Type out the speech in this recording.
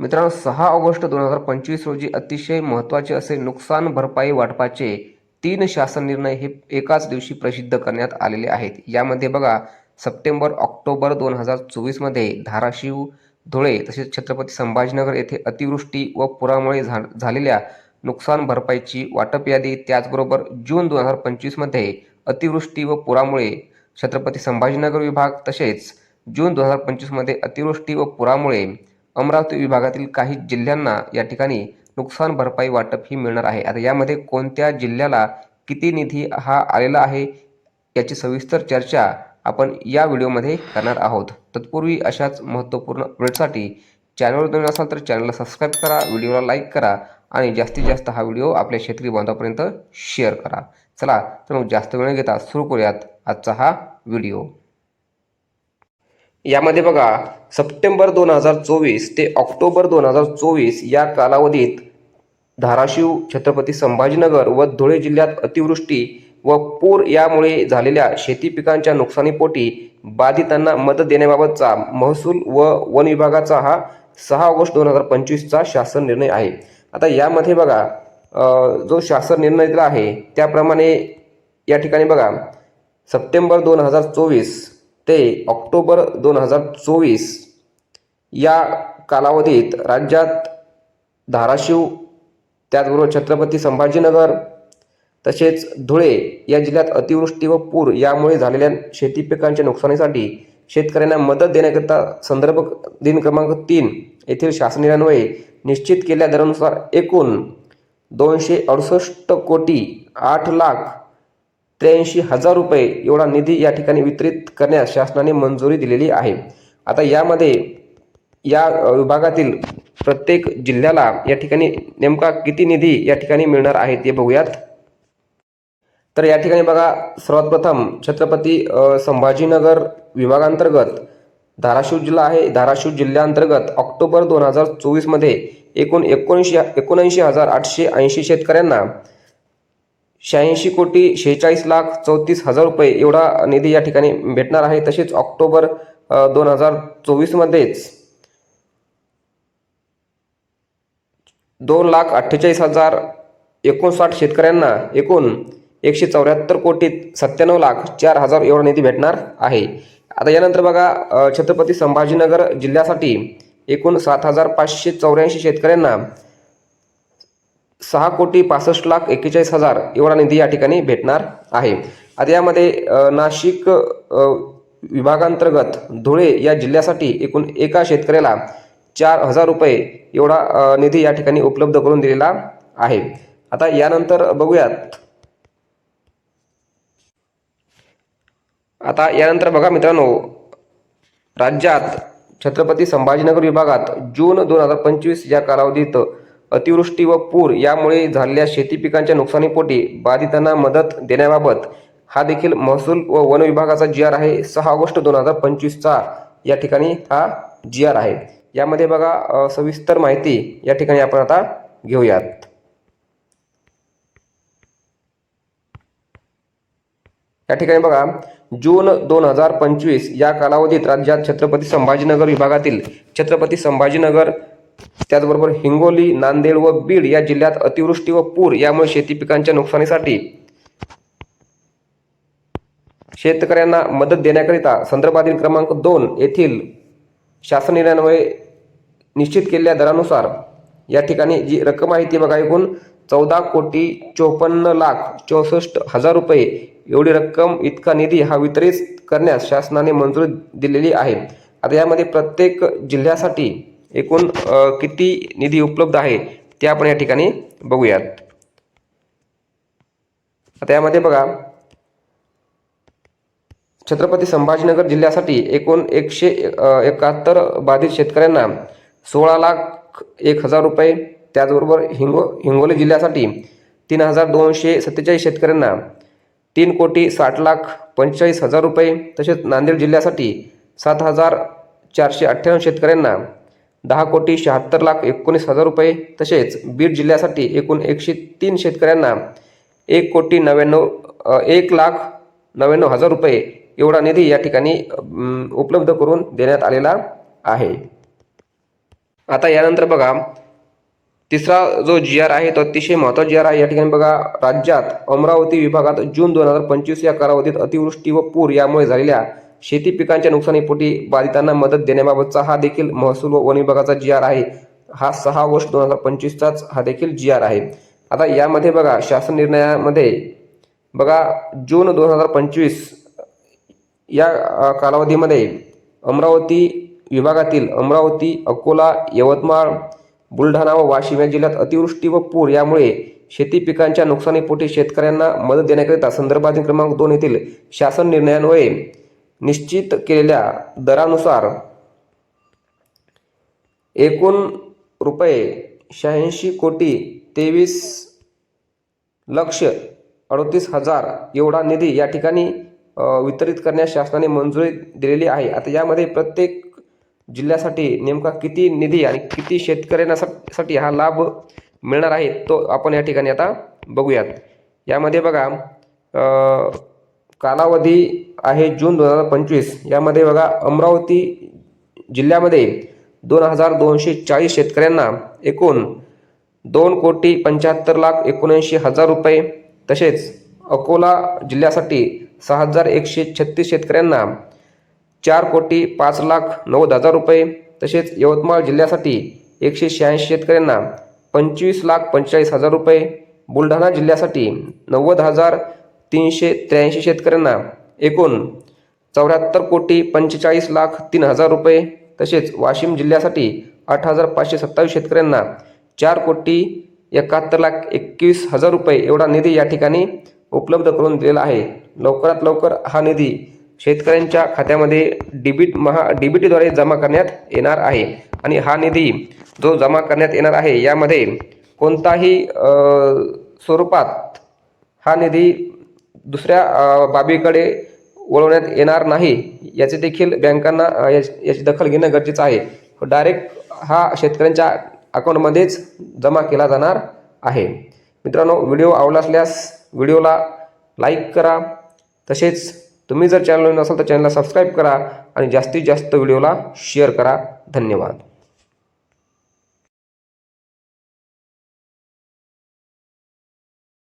मित्रांनो सहा ऑगस्ट दोन हजार पंचवीस रोजी अतिशय महत्त्वाचे असे नुकसान भरपाई वाटपाचे तीन शासन निर्णय हे एकाच दिवशी प्रसिद्ध करण्यात आलेले आहेत. यामध्ये बघा सप्टेंबर ऑक्टोबर दोन हजार चोवीसमध्ये धाराशिव धुळे तसेच छत्रपती संभाजीनगर येथे अतिवृष्टी व पुरामुळे झा झालेल्या नुकसान भरपाईची वाटप यादी त्याचबरोबर जून दोन हजार पंचवीसमध्ये अतिवृष्टी व पुरामुळे छत्रपती संभाजीनगर विभाग तसेच जून दोन हजार पंचवीसमध्ये अतिवृष्टी व पुरामुळे अमरावती विभागातील काही जिल्ह्यांना या ठिकाणी नुकसान भरपाई वाटप ही मिळणार आहे. आता यामध्ये कोणत्या जिल्ह्याला किती निधी हा आलेला आहे याची सविस्तर चर्चा आपण या व्हिडिओमध्ये करणार आहोत. तत्पूर्वी अशाच महत्त्वपूर्ण अपडेटसाठी चॅनलवर नवीन असाल तर चॅनलला सबस्क्राईब करा व्हिडिओला लाईक करा आणि जास्तीत जास्त हा व्हिडिओ आपल्या शेतकरी बांधवापर्यंत शेअर करा. चला तर मग जास्त वेळ न घेता सुरू करूयात आजचा हा व्हिडिओ. यामध्ये बघा सप्टेंबर दोन हजार चोवीस ते ऑक्टोबर दोन हजार चोवीस या कालावधीत धाराशिव छत्रपती संभाजीनगर व धुळे जिल्ह्यात अतिवृष्टी व पूर यामुळे झालेल्या शेती पिकांच्या नुकसानीपोटी बाधितांना मदत देण्याबाबतचा महसूल व वन विभागाचा हा सहा ऑगस्ट दोन हजार पंचवीसचा शासन निर्णय आहे. आता यामध्ये बघा जो शासन निर्णय दिला आहे त्याप्रमाणे या ठिकाणी बघा सप्टेंबर दोन हजार चोवीस ते ऑक्टोबर दोन हजार चोवीस या कालावधीत राज्यात धाराशिव त्याचबरोबर छत्रपती संभाजीनगर तसेच धुळे या जिल्ह्यात अतिवृष्टी व पूर यामुळे झालेल्या शेती पिकांच्या नुकसानीसाठी शेतकऱ्यांना मदत देण्याकरिता संदर्भ दिन क्रमांक तीन येथील शासनान्वये निश्चित केल्या दरानुसार एकूण दोनशे अडुसष्ट कोटी आठ लाख त्र्याऐंशी हजार रुपये एवढा निधी या ठिकाणी वितरित करण्यास शासनाने मंजुरी दिलेली आहे. आता यामध्ये या विभागातील प्रत्येक जिल्ह्याला या ठिकाणी नेमका किती निधी या ठिकाणी मिळणार आहे ते बघूयात. तर या ठिकाणी बघा सर्वात प्रथम छत्रपती संभाजीनगर विभागांतर्गत धाराशिव जिल्हा आहे. धाराशिव जिल्ह्याअंतर्गत ऑक्टोबर दोन हजार चोवीसमध्ये एकूण एकोणीसशे एकोणऐंशी हजार आठशे ऐंशी शेतकऱ्यांना शहाऐंशी कोटी शेहेचाळीस लाख चौतीस हजार रुपये एवढा निधी या ठिकाणी भेटणार आहे. तसेच ऑक्टोबर दोन हजार चोवीसमध्येच दोन लाख अठ्ठेचाळीस हजार एकोणसाठ शेतकऱ्यांना एकूण एकशे चौऱ्याहत्तर कोटी सत्त्याण्णव लाख चार हजार एवढा निधी भेटणार आहे. आता यानंतर बघा छत्रपती संभाजीनगर जिल्ह्यासाठी एकूण सात हजार पाचशे चौऱ्याऐंशी शेतकऱ्यांना सहा कोटी पासष्ट लाख एक्केचाळीस हजार एवढा निधी या ठिकाणी भेटणार आहे. आता यामध्ये नाशिक विभागांतर्गत धुळे या जिल्ह्यासाठी एकूण एका शेतकऱ्याला चार हजार रुपये एवढा निधी या ठिकाणी उपलब्ध करून दिलेला आहे. आता यानंतर बघूयात. आता यानंतर बघा मित्रांनो राज्यात छत्रपती संभाजीनगर विभागात जून दोन हजार पंचवीस या कालावधीत अतिवृष्टी व पूर यामुळे झालेल्या शेती पिकांच्या नुकसानीपोटी बाधितांना मदत देण्याबाबत हा देखील महसूल व वन विभागाचा जी आर आहे सहा ऑगस्ट दोन हजार पंचवीसचा या ठिकाणी हा जी आर आहे. यामध्ये बघा सविस्तर माहिती या ठिकाणी आपण आता घेऊयात. या ठिकाणी बघा जून दोन हजार पंचवीस या कालावधीत राज्यात छत्रपती संभाजीनगर विभागातील छत्रपती संभाजीनगर त्याचबरोबर हिंगोली नांदेड व बीड या जिल्ह्यात अतिवृष्टी व पूर यामुळे शेती पिकांच्या नुकसानीसाठी शेतकऱ्यांना मदत देण्याकरिता संदर्भातील क्रमांक दोन येथील शासन निर्णयान्वये निश्चित केलेल्या दरानुसार या ठिकाणी जी रक्कम आहे ती बघा एकूण चौदा कोटी चोपन्न लाख चौसष्ट हजार रुपये. एवढी रक्कम इतका निधी हा वितरित करण्यास शासनाने मंजुरी दिलेली आहे. आता यामध्ये प्रत्येक जिल्ह्यासाठी एकूण किती निधी उपलब्ध आहे ते आपण या ठिकाणी बघूयात. आता यामध्ये बघा. छत्रपती संभाजीनगर जिल्ह्यासाठी एकूण एकशे एकाहत्तर बाधित शेतकऱ्यांना सोळा लाख एक हजार रुपये त्याचबरोबर हिंगो हिंगोली जिल्ह्यासाठी तीन हजार दोनशे सत्तेचाळीस शेतकऱ्यांना तीन कोटी साठ लाख पंचेचाळीस हजार रुपये तसेच नांदेड जिल्ह्यासाठी सात हजार चारशे अठ्ठ्याण्णव शेतकऱ्यांना दहा कोटी शहात्तर लाख एकोणीस हजार रुपये तसेच बीड जिल्ह्यासाठी एकूण एकशे तीन शेतकऱ्यांना एक कोटी नव्याण्णव एक लाख नव्याण्णव हजार रुपये एवढा निधी या ठिकाणी उपलब्ध करून देण्यात आलेला आहे. आता यानंतर बघा तिसरा जो जी आर आहे तो अतिशय महत्त्वाचा जी आर आहे. या ठिकाणी बघा राज्यात अमरावती विभागात जून दोन हजार पंचवीस या कालावधीत अतिवृष्टी व पूर यामुळे झालेल्या शेती पिकांच्या नुकसानीपोटी बाधितांना मदत देण्याबाबतचा हा देखील महसूल व वन विभागाचा जी आर आहे. हा सहा ऑगस्ट दोन हजार पंचवीसचाच हा देखील जी आर आहे. आता यामध्ये बघा शासन निर्णयामध्ये बघा जून दोन हजार पंचवीस या कालावधीमध्ये अमरावती विभागातील अमरावती अकोला यवतमाळ बुलढाणा व वाशिम या जिल्ह्यात अतिवृष्टी व पूर यामुळे शेती पिकांच्या नुकसानीपोटी शेतकऱ्यांना मदत देण्याकरिता संदर्भातील क्रमांक दोन येथील शासन निर्णयान्वये निश्चित केलेल्या दरानुसार एकूण रुपये शहाऐंशी कोटी तेवीस लक्ष अडतीस हजार एवढा निधी या ठिकाणी वितरित करण्यास शासनाने मंजुरी दिलेली आहे. आता यामध्ये प्रत्येक जिल्ह्यासाठी नेमका किती निधी आणि किती शेतकऱ्यांना साठी हा लाभ मिळणार आहे तो आपण या ठिकाणी आता बघूयात. यामध्ये बघा कालावधी आहे जून दोन हजार पंचवीस. यामध्ये बघा अमरावती जिल्ह्यामध्ये दोन हजार दोनशे चाळीस शेतकऱ्यांना एकूण दोन कोटी पंच्याहत्तर लाख एकोणऐंशी हजार रुपये तसेच अकोला जिल्ह्यासाठी सहा हजार एकशे छत्तीस शेतकऱ्यांना चार कोटी पाच लाख नव्वद हजार रुपये तसेच यवतमाळ जिल्ह्यासाठी एकशे शहाऐंशी शेतकऱ्यांना पंचवीस लाख पंचेचाळीस हजार रुपये बुलढाणा जिल्ह्यासाठी नव्वद हजार तीनशे त्र्याऐंशी शेतकऱ्यांना एकूण चौऱ्याहत्तर कोटी पंचेचाळीस लाख तीन हजार रुपये. तसेच वाशिम जिल्ह्यासाठी आठ हजार पाचशे सत्तावीस शेतकऱ्यांना चार कोटी एकाहत्तर लाख एकवीस हजार रुपये एवढा निधी या ठिकाणी उपलब्ध करून दिलेला आहे. लवकरात लवकर हा निधी शेतकऱ्यांच्या खात्यामध्ये डिबिट महा डीबीटीद्वारे जमा करण्यात येणार आहे. आणि हा निधी जो जमा करण्यात येणार आहे यामध्ये कोणताही स्वरूपात हा निधी दुसऱ्या बाबीकडे वळवण्यात येणार नाही याचे देखील बँकांना याची दखल घेणं गरजेचं आहे. डायरेक्ट हा शेतकऱ्यांच्या अकाउंटमध्येच जमा केला जाणार आहे. मित्रांनो व्हिडिओ आवडला असल्यास व्हिडिओला लाईक करा. तसेच तुम्ही जर चॅनल नसाल तर चॅनलला सबस्क्राईब करा आणि जास्तीत जास्त व्हिडिओला शेअर करा. धन्यवाद.